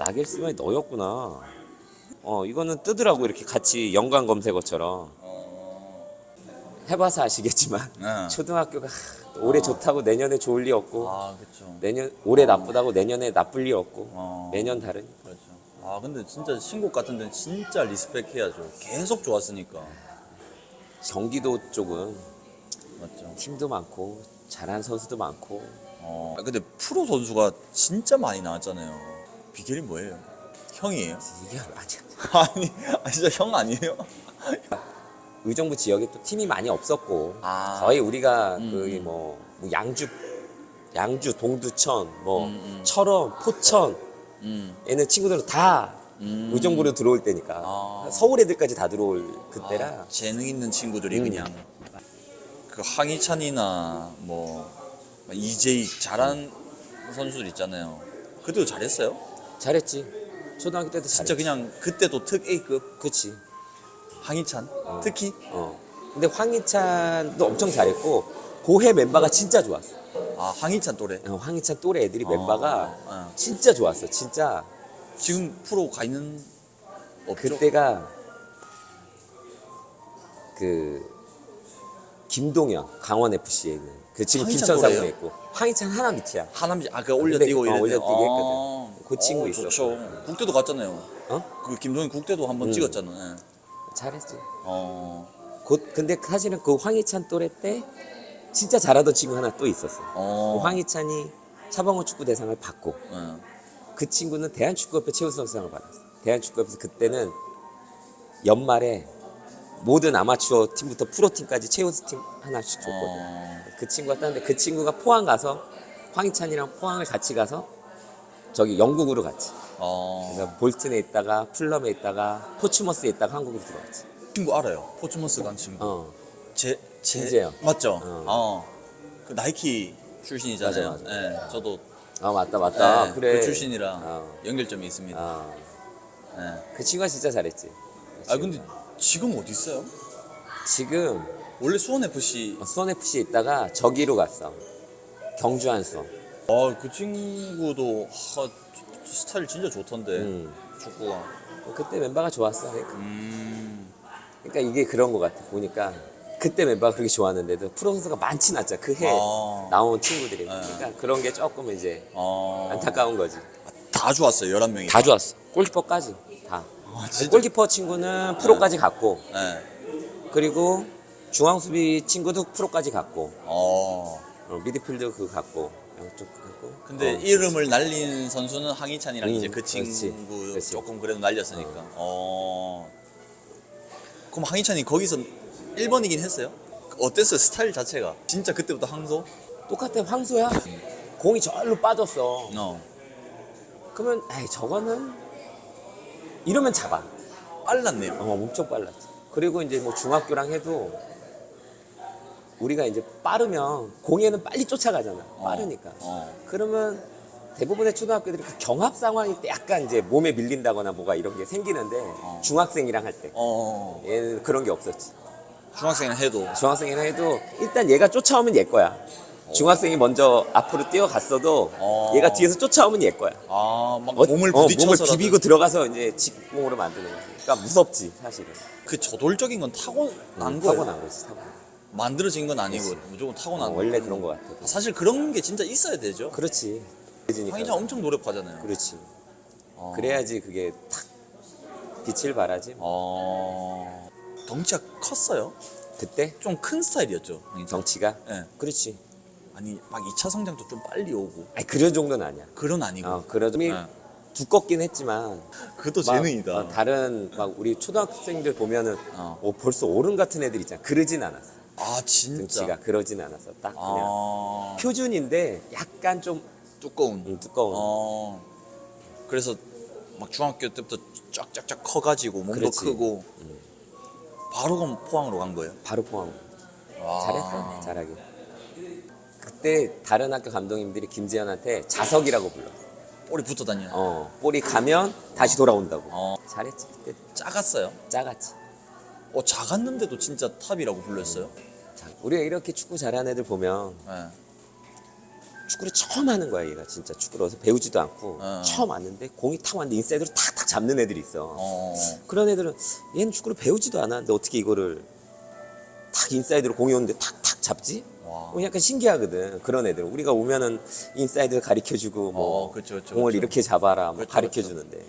나겔스만이 너였구나. 어 이거는 뜨더라고 이렇게 같이 연관 검색어처럼 어. 해봐서 아시겠지만 네. 초등학교가 하, 올해 좋다고 내년에 좋을 리 없고 아 그렇죠. 내년 올해 나쁘다고 내년에 나쁠 리 없고 어. 매년 다른. 그렇죠. 아 근데 진짜 신곡 같은 데는 진짜 리스펙 해야죠. 계속 좋았으니까. 경기도 쪽은 맞죠. 팀도 많고 잘하는 선수도 많고 어. 아, 근데 프로 선수가 진짜 많이 나왔잖아요. 비결이 뭐예요? 형이에요? 이게 아니야. 아니, 아 진짜 형 아니에요? 의정부 지역에 또 팀이 많이 없었고 아. 거의 우리가 음, 그 음. 뭐, 뭐 양주 양주 동두천 뭐 음, 음. 철원 포천 음. 얘는 친구들은 다 음. 의정부로 들어올 때니까 아. 서울 애들까지 다 들어올 그때라 아, 재능 있는 친구들이 음. 그냥 그 황희찬이나 뭐 이재익 잘한 선수들 있잖아요. 그때도 잘했어요. 잘했지 초등학교 때도 진짜 잘했지 그냥 그때도 특 A급 그치 황희찬 특히 어 근데 황희찬도 엄청 잘했고 고해 멤버가 진짜 좋았어 아 황희찬 또래. 어, 황희찬 또래 애들이 어, 멤버가 어. 진짜 좋았어 진짜 지금 프로 가 있는 없죠? 그때가 그 김동현 강원 FC에 있는 그 지금 황희찬 김천사고에 또래요? 있고 황희찬 하나 밑이야 하남지 아그 올려뛰고 근데, 어, 이랬대. 올려뛰기 아. 했거든. 그 친구 어. 좋죠. 국대도 갔잖아요. 어 그 김동현 국대도 한번 음. 찍었잖아요. 잘했지 어. 곧 근데 사실은 그 황희찬 또래 때 진짜 잘하던 친구 하나 또 있었어 어. 그 황희찬이 차범호 축구 대상을 받고 예. 그 친구는 대한축구협회 최우수상을 받았어. 대한축구협에서 그때는 연말에 모든 아마추어 팀부터 프로팀까지 최우수 팀 하나씩 줬거든. 어. 그 친구가 땄는데 그 친구가 포항 가서 황희찬이랑 포항을 같이 가서 저기 영국으로 갔지. 어. 그래서 볼튼에 있다가 풀럼에 있다가 포츠머스에 있다가 한국으로 들어갔지. 친구 알아요. 포츠머스 간 친구. 어. 제, 제 진재요. 맞죠? 어. 어. 그 나이키 출신이잖아요. 맞아, 예. 저도 아 맞다 맞다. 예, 그래. 그 출신이라 어. 연결점이 있습니다. 아, 예. 그 친구가 진짜 잘했지. 아 근데 지금 어디 있어요? 지금 원래 수원 FC 수원 FC에 있다가 저기로 갔어. 경주 한서. 아 그 친구도 하, 스타일 진짜 좋던데 음. 축구가. 그때 멤버가 좋았어. 그러니까. 음. 그러니까 이게 그런 것 같아. 보니까 그때 멤버가 그렇게 좋았는데도 프로 선수가 많진 않잖아. 그 해 아. 나온 친구들이. 네. 그러니까 그런 게 조금 이제 어. 안타까운 거지. 다 좋았어요. 11명이. 다 좋았어. 골키퍼까지 다. 아, 진짜. 골키퍼 친구는 프로까지 갔고 예. 그리고 중앙 수비 친구도 프로까지 갔고 어. 어, 미드필드 그 갔고 양쪽 갔고. 근데 어. 이름을 날린 선수는 황희찬이랑 음, 이제 그 그렇지. 친구 그렇지. 조금 그래도 날렸으니까. 어. 그럼 황희찬이 거기서 1번이긴 했어요? 어땠어요? 스타일 자체가? 진짜 그때부터 항소? 똑같아 황소야. 공이 절로 빠졌어. 어. 그러면 에이 저거는 이러면 잡아. 빨랐네요. 어, 엄청 빨랐지. 그리고 이제 뭐 중학교랑 해도 우리가 이제 빠르면 공에는 빨리 쫓아가잖아. 빠르니까. 어. 그러면 대부분의 초등학교들이 그 경합 상황일 때 약간 이제 몸에 밀린다거나 뭐가 이런 게 생기는데 중학생이랑 할 때. 어. 얘는 그런 게 없었지. 중학생은 해도. 중학생이랑 해도 일단 얘가 쫓아오면 얘 거야. 중학생이 먼저 앞으로 뛰어갔어도 어. 얘가 뒤에서 쫓아오면 얘 거야. 아, 막 어, 몸을 어, 부딪혀서 몸을 비비고 들어가서 이제 직공으로 만드는 거지. 그러니까 무섭지 사실은. 그 저돌적인 건 타고난 음, 거예요. 타고 난 거지. 타고난. 만들어진 건 아니고 무조건 타고난 어, 거. 원래 그런 거 같아. 사실 그런 게 진짜 있어야 되죠. 그렇지. 그러니까. 황희찬 엄청 노력하잖아요. 그렇지. 어. 그래야지 그게 탁 빛을 발하지. 어. 덩치가 컸어요. 그때 좀 큰 스타일이었죠. 황희찬. 덩치가. 예. 그렇지. 아니 막 2차 성장도 좀 빨리 오고 아니 그런 정도는 아니야. 그런 아니고. 어, 그래도 네. 두껍긴 했지만 그것도 막, 재능이다. 어, 다른 막 우리 초등학생들 보면은 어. 어, 벌써 어른 같은 애들 있잖아. 그러진 않았어. 아 진짜. 등치가 그러진 않았어. 딱 그냥 아. 표준인데 약간 좀 두꺼운. 음, 두꺼운. 어. 그래서 막 중학교 때부터 쫙쫙쫙 커가지고 몸도 그렇지. 크고 바로 그럼 포항으로 간 거예요. 바로 포함. 와. 잘했어. 잘하게. 그때 다른 학교 감독님들이 김지현한테 자석이라고 불러. 볼이 붙어 다녀. 요 어, 볼이 가면 다시 돌아온다고. 어. 잘했지. 그때 작았어요. 작았지. 어 작았는데도 진짜 탑이라고 불렸어요. 자, 우리가 이렇게 축구 잘하는 애들 보면 예. 축구를 처음 하는 거야 얘가 진짜 축구를 어서 배우지도 않고 어. 처음 왔는데 공이 탁 왔는데 인사이드로 탁탁 잡는 애들이 있어. 어. 그런 애들은 얘는 축구를 배우지도 않았는데 어떻게 이거를 탁 인사이드로 공이 오는데 탁탁 잡지? 와. 어, 약간 신기하거든 그런 애들 은 우리가 오면은 인사이드 가르쳐주고 뭐 어, 그쵸, 그쵸, 공을 그쵸. 이렇게 잡아라 뭐 그쵸, 가르쳐주는데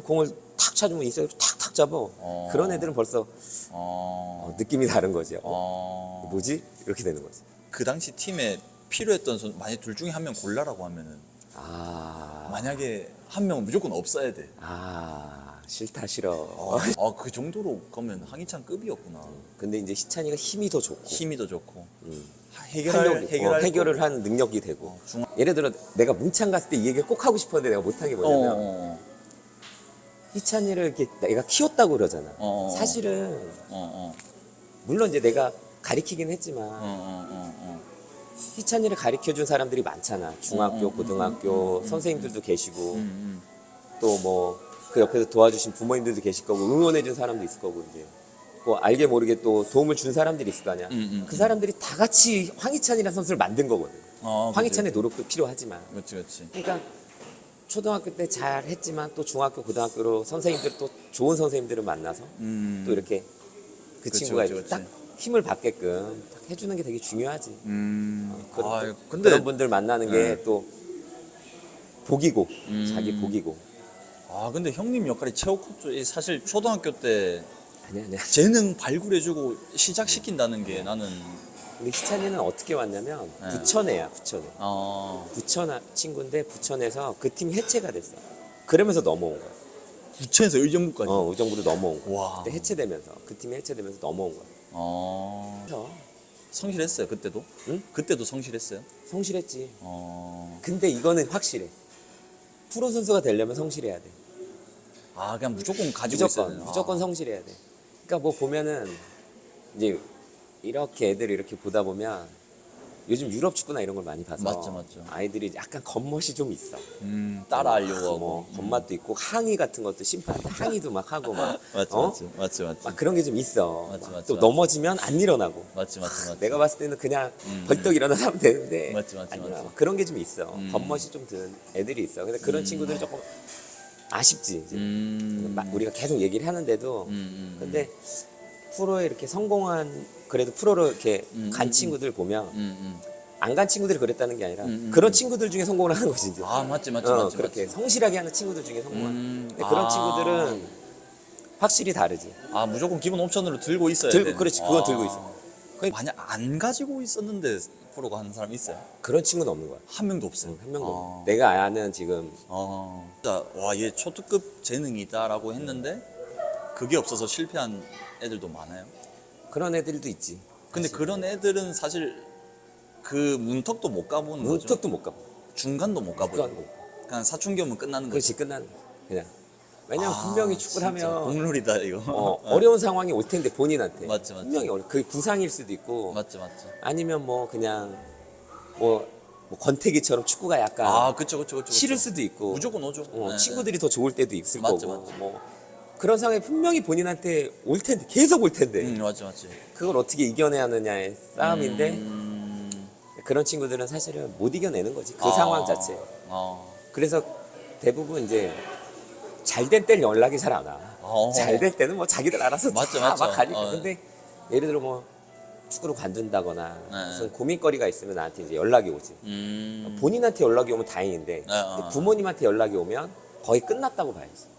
공을 탁 차주면 인사이드로 탁탁 잡아 어. 그런 애들은 벌써 어. 어, 느낌이 다른 거지 어, 어. 뭐지? 이렇게 되는 거지 그 당시 팀에 필요했던 선 만약 둘 중에 한 명 골라라고 하면은 아, 만약에 한 명은 무조건 없어야 돼. 아 싫다 싫어 어, 아, 그 정도로 그러면 황희찬 급이었구나. 근데 이제 희찬이가 힘이 더 좋고 힘이 더 좋고 음. 해결할 활력이, 해결할 어, 해결을 거. 하는 능력이 되고 어, 중앙 예를 들어 내가 문창 갔을 때 이 얘기를 꼭 하고 싶었는데 내가 못한 게 어, 뭐냐면 어, 희찬이를 이렇게 내가 키웠다고 그러잖아 어, 어. 사실은 어, 어, 물론 이제 내가 가리키긴 했지만 어, 어, 어, 어. 희찬이를 가르쳐 준 사람들이 많잖아 중학교 음, 음, 고등학교 음, 음, 선생님들도 계시고 음, 음. 또 뭐 그 옆에서 도와주신 부모님들도 계실 거고 응원해 준 사람도 있을 거고 이제 뭐 알게 모르게 또 도움을 준 사람들이 있을 거 아니야 음, 음, 그 음. 사람들이 다 같이 황희찬이라는 선수를 만든 거거든 어. 황희찬의 노력도 필요하지만 그렇지, 그렇지. 그러니까 초등학교 때 잘 했지만 또 중학교 고등학교로 선생님들 또 좋은 선생님들을 만나서 음. 또 이렇게 그 그치, 친구가 그치, 이렇게 그치. 딱 힘을 받게끔 딱 해주는 게 되게 중요하지 음. 그런, 아, 또 근데 그런 분들 만나는 네. 게또 복이고 음. 자기 복이고 아, 근데 형님 역할이 최고 컸죠. 이 사실 초등학교 때 아니야 아니야 재능 발굴해주고 시작시킨다는 게 나는 우리 희찬이는 어떻게 왔냐면 네. 부천애야 부천애 어, 부천 친구인데 부천에서 그 팀이 해체가 됐어 그러면서 넘어온 거야 부천에서 의정부까지. 어 우정부로 넘어온 거야 와. 근데 해체되면서 그 팀이 해체되면서 넘어온 거야 어. 그래서 성실했어요 그때도? 응? 그때도 성실했어요? 성실했지 어. 근데 이거는 확실해 프로 선수가 되려면 성실해야 돼 아 그냥 무조건 가지고 있어야 무조건 되나? 무조건 성실해야 돼. 그러니까 뭐 보면은 이제 이렇게 애들 이렇게 보다 보면 요즘 유럽 축구나 이런 걸 많이 봐서 맞죠, 맞죠. 아이들이 약간 겉멋이 좀 있어. 음, 따라하려고 하고. 뭐 겉맛도 있고 항의 같은 것도 심판한테 항의도 막 하고 막 맞지 어? 맞지 맞지 맞지 막 그런 게 좀 있어. 막 맞지, 또 맞지. 넘어지면 안 일어나고. 맞지 맞지 맞지. 내가 봤을 때는 그냥 음. 벌떡 일어나서 하면 되는데 안 맞지. 일어나. 그런 게 좀 있어. 음. 겉멋이 좀 드는 애들이 있어. 근데 그런 음. 친구들은 조금 아쉽지. 이제. 음. 막 우리가 계속 얘기를 하는데도 음, 음, 근데 프로에 이렇게 성공한 그래도 프로로 이렇게 음, 간 음, 친구들 보면 음, 음. 안 간 친구들이 그랬다는 게 아니라 음, 음, 그런 음. 친구들 중에 성공을 하는 것이지. 아 맞지 맞지 어, 맞지 그렇게 맞지. 성실하게 하는 친구들 중에 성공한. 음, 근데 그런 아. 친구들은 확실히 다르지. 아 무조건 기본 옵션으로 들고 있어야 들고- 돼. 그렇지, 그건 아. 들고 있어. 그- 만약 안 가지고 있었는데 프로가 하는 사람 있어요? 그런 친구는 없는 거야. 한 명도 없어요. 응, 한 명도. 아. 내가 아는 지금 어. 진짜 와얘 초특급 재능이다라고 했는데 그게 없어서 실패한 애들도 많아요. 그런 애들도 있지. 근데 사실. 그런 애들은 사실 그 문턱도 못 가보는 거죠. 문턱도 못 가. 중간도 못 가보죠. 못 가. 그냥 사춘기 오면 끝나는 거죠. 그렇지 끝나는 거야. 그냥. 왜냐면 아, 분명히 축구를 진짜 하면 국룰이다 이거. 어, 어려운 상황이 올 텐데 본인한테. 맞지, 맞지. 분명히 어려. 그게 부상일 수도 있고 맞지 맞지. 아니면 뭐 그냥 뭐, 뭐 권태기처럼 축구가 약간 아 그쵸 그쵸 그쵸. 싫을 그쵸. 수도 있고 무조건 오죠. 어, 네, 친구들이 더 좋을 때도 있을 맞지, 거고 맞지. 뭐 그런 상황에 분명히 본인한테 올 텐데 계속 올 텐데 네. 음 맞지 맞지. 그걸 어떻게 이겨내야 하느냐의 싸움인데 음, 그런 친구들은 사실은 못 이겨내는 거지 그 아, 상황 자체 어. 그래서 대부분 이제 잘 될 때는 연락이 잘 안 와. 어. 잘 될 때는 뭐 자기들 알아서 맞죠, 다 맞죠. 막 가니까. 어. 근데 예를 들어 뭐 축구를 관둔다거나 네. 무슨 고민거리가 있으면 나한테 이제 연락이 오지. 음. 본인한테 연락이 오면 다행인데 네, 어. 근데 부모님한테 연락이 오면 거의 끝났다고 봐야지.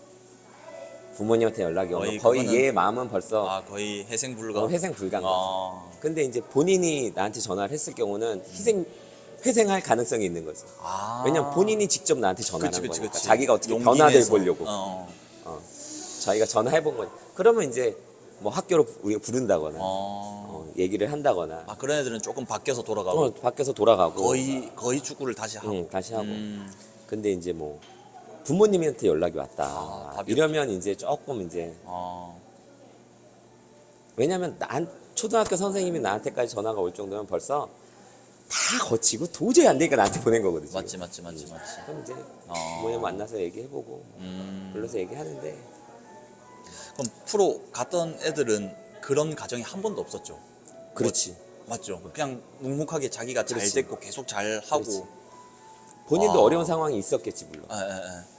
부모님한테 연락이 오면 거의 거의 그거는- 얘 마음은 벌써 아 거의 해생 불가. 어, 회생 불가인 거지. 아. 근데 이제 본인이 나한테 전화를 했을 경우는 희생 회생할 가능성이 있는 거지. 아. 왜냐면 본인이 직접 나한테 전화를 그치 한 그치 거니까 그치. 자기가 어떻게 용기 변화돼 내서. 보려고 어. 어, 자기가 전화해 본 거니. 그러면 이제 뭐 학교로 우리가 부른다거나 어. 어, 얘기를 한다거나 아 그런 애들은 조금 바뀌어서 돌아가고 어, 밖에서 돌아가고 거의 거의 축구를 다시 하고. 응, 다시 하고. 음. 근데 이제 뭐 부모님한테 연락이 왔다. 아, 답이 이러면 이제 조금 이제 어. 왜냐면 난 초등학교 선생님이 나한테까지 전화가 올 정도면 벌써 다 거치고 도저히 안 되니까 나한테 보낸 거거든. 지금. 맞지 맞지 맞지 맞지. 그럼 이제 어. 부모님 만나서 얘기해보고 음. 불러서 얘기하는데 그럼 프로 갔던 애들은 그런 가정이 한 번도 없었죠. 그렇지. 맞죠. 그냥 묵묵하게 자기가 잘 그렇지. 됐고 계속 잘 하고 그렇지. 본인도 아. 어려운 상황이 있었겠지 물론. 예, 예, 예.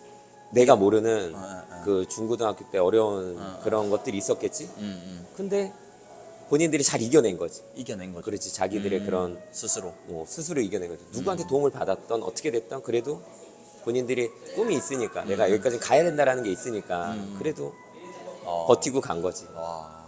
내가 모르는 어, 어, 어. 그 중고등학교 때 어려운 어, 어. 그런 것들이 있었겠지. 음, 음. 근데 본인들이 잘 이겨낸 거지. 이겨낸 거죠. 그렇지 자기들의 음, 그런 스스로. 뭐 스스로 이겨낸 거지. 누구한테 음. 도움을 받았던 어떻게 됐던 그래도 본인들이 꿈이 있으니까 음. 내가 여기까지 가야 된다라는 게 있으니까 음. 그래도 어. 버티고 간 거지. 와.